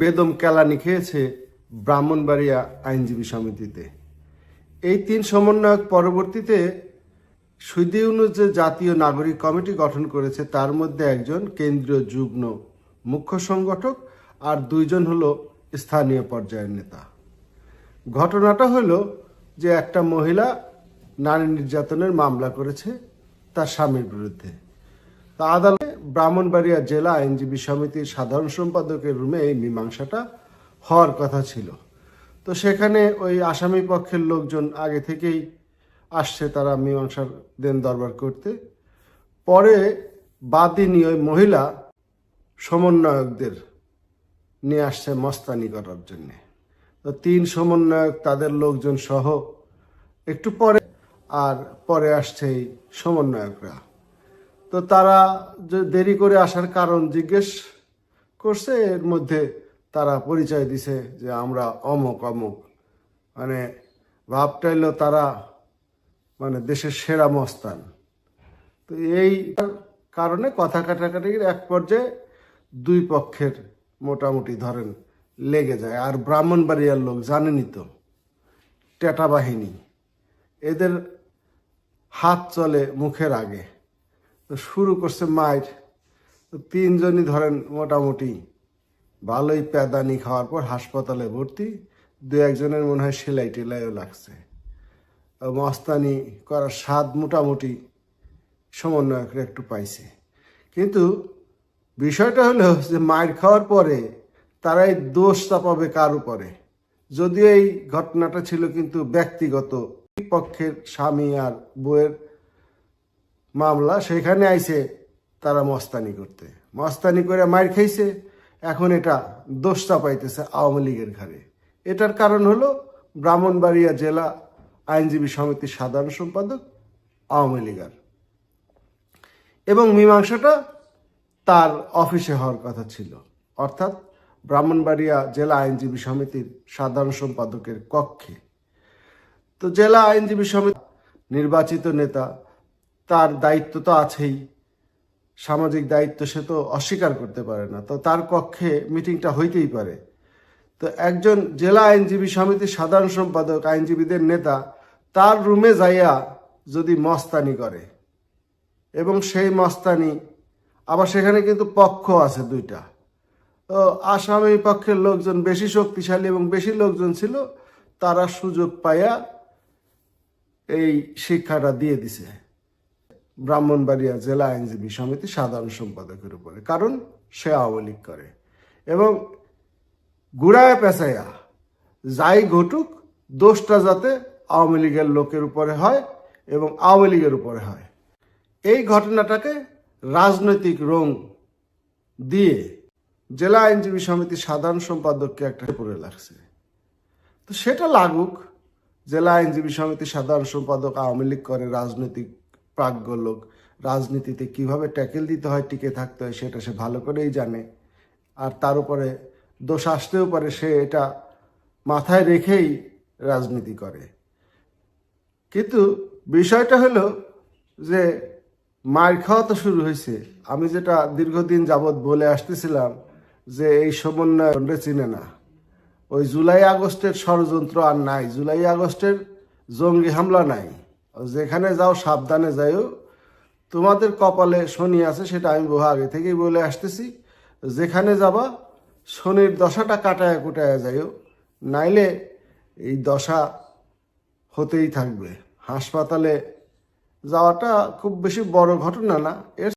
বেদম কেলানি খেয়েছে ব্রাহ্মণবাড়িয়া আইনজীবী সমিতিতে। এই তিন সমন্বয়ক পরবর্তীতে সুইদি যে জাতীয় নাগরিক কমিটি গঠন করেছে। তার মধ্যে একজন কেন্দ্রীয় যুগ্ম মুখ্য সংগঠক আর দুইজন হলো স্থানীয় পর্যায়ের নেতা। ঘটনাটা হলো যে একটা মহিলা নারী নির্যাতনের মামলা করেছে তার স্বামীর বিরুদ্ধে। আদালতে ব্রাহ্মণবাড়িয়া জেলা আইনজীবী সমিতির সাধারণ সম্পাদকের রুমে এই মীমাংসাটা হওয়ার কথা ছিল। তো সেখানে ওই আসামি পক্ষের লোকজন আগে থেকেই আসছে তারা মীমাংসার দেন দরবার করতে। পরে বাদিনী ওই মহিলা সমন্বয়কদের নিয়ে আসছে মস্তানি করার জন্য। তো তিন সমন্বয়ক, তাদের লোকজন সহ একটু পরে আর পরে আসছে এই সমন্বয়করা। তো তারা যে দেরি করে আসার কারণ জিজ্ঞেস করছে, এর মধ্যে তারা পরিচয় দিছে যে আমরা অমুক অমুক। মানে ভাবটা এলো তারা মানে দেশের সেরা মস্তান। তো এই কারণে কথা কাটাকাটির এক পর্যায়ে দুই পক্ষের মোটামুটি ধরেন লেগে যায়। আর ব্রাহ্মণবাড়িয়ার লোক জানেনই তো, টেটা বাহিনী। এদের হাত চলে মুখের আগে। তো শুরু করছে মায়ের। তো তিনজনই ধরেন মোটামুটি ভালোই প্যাদানি খাওয়ার পর হাসপাতালে ভর্তি, দু একজনের মনে হয় সেলাই টেলাইও লাগছে। মস্তানি করার স্বাদ মোটামুটি সমন্বয়করা একটু পাইছে। কিন্তু বিষয়টা হলো যে মায়ের খাওয়ার পরে তারাই দোষ চাপাবে কার উপরে? যদিও এই ঘটনাটা ছিল কিন্তু ব্যক্তিগত পক্ষের স্বামী আর বউয়ের মামলা সেখানে আইছে তারা মস্তানি করতে। মস্তানি করে মার খাইছে। এখন এটা দোষ চাপাইতেছে আওয়ামী লীগের ঘাড়ে। এটার কারণ হলো ব্রাহ্মণবাড়িয়া জেলা আইনজীবী সমিতির সাধারণ সম্পাদক আওয়ামী লীগার। এবং মীমাংসাটা তার অফিসে হওয়ার কথা ছিল। অর্থাৎ ব্রাহ্মণবাড়িয়া জেলা আইনজীবী সমিতির সাধারণ সম্পাদকের কক্ষে। তো জেলা আইনজীবী সমিতি নির্বাচিত নেতা তার দায়িত্ব তো আছেই। সামাজিক দায়িত্ব সে তো অস্বীকার করতে পারে না। তো তার কক্ষে মিটিংটা হইতেই পারে। তো একজন জেলা আইনজীবী সমিতির সাধারণ সম্পাদক, আইনজীবীদের নেতা, তার রুমে যাইয়া যদি মস্তানি করে, এবং সেই মস্তানি, আবার সেখানে কিন্তু পক্ষ আছে দুইটা। তো আসামি পক্ষের লোকজন বেশি শক্তিশালী এবং বেশি লোকজন ছিল, তারা সুযোগ পাইয়া এই শিক্ষাটা দিয়ে দিছে। ব্রাহ্মণবাড়িয়া জেলা আইনজীবী সমিতি সাধারণ সম্পাদকের উপরে, কারণ সে আওয়ামী লীগ করে। এবং গুড়ায় পেঁচাইয়া যাই ঘটুক, দোষটা যাতে আওয়ামী লীগের লোকের উপরে হয় এবং আওয়ামী লীগের উপরে হয়। এই ঘটনাটাকে রাজনৈতিক রং দিয়ে জেলা আইনজীবী সমিতির সাধারণ সম্পাদককে একটা পড়ে লাগছে। তো সেটা লাগুক, জেলা আইনজীবী সমিতির সাধারণ সম্পাদক আওয়ামী লীগ করে রাজনৈতিক প্রাজ্ঞ লোক। রাজনীতিতে কীভাবে ট্যাকেল দিতে হয়, টিকে থাকতে হয়, সেটা সে ভালো করেই জানে। আর তার উপরে দোষ আসতেও পারে, সে এটা মাথায় রেখেই রাজনীতি করে। কিন্তু বিষয়টা হলো যে মার খাওয়া তো শুরু হয়েছে। আমি যেটা দীর্ঘদিন যাবৎ বলে আসতেছিলাম যে এই সমন্বয় চিনে না। ওই জুলাই আগস্টের ষড়যন্ত্র আর নাই। জুলাই আগস্টের জঙ্গি হামলা নাই। যেখানে যাও সাবধানে যাইও। তোমাদের কপালে শনি আছে, সেটা আমি বহু আগে থেকেই বলে আসতেছি। যেখানে যাবা, শনির দশাটা কাটায় কুটায় যাইও। নাইলে এই দশা হতেই থাকবে। হাসপাতালে যাওয়াটা খুব বেশি বড় ঘটনা না। এর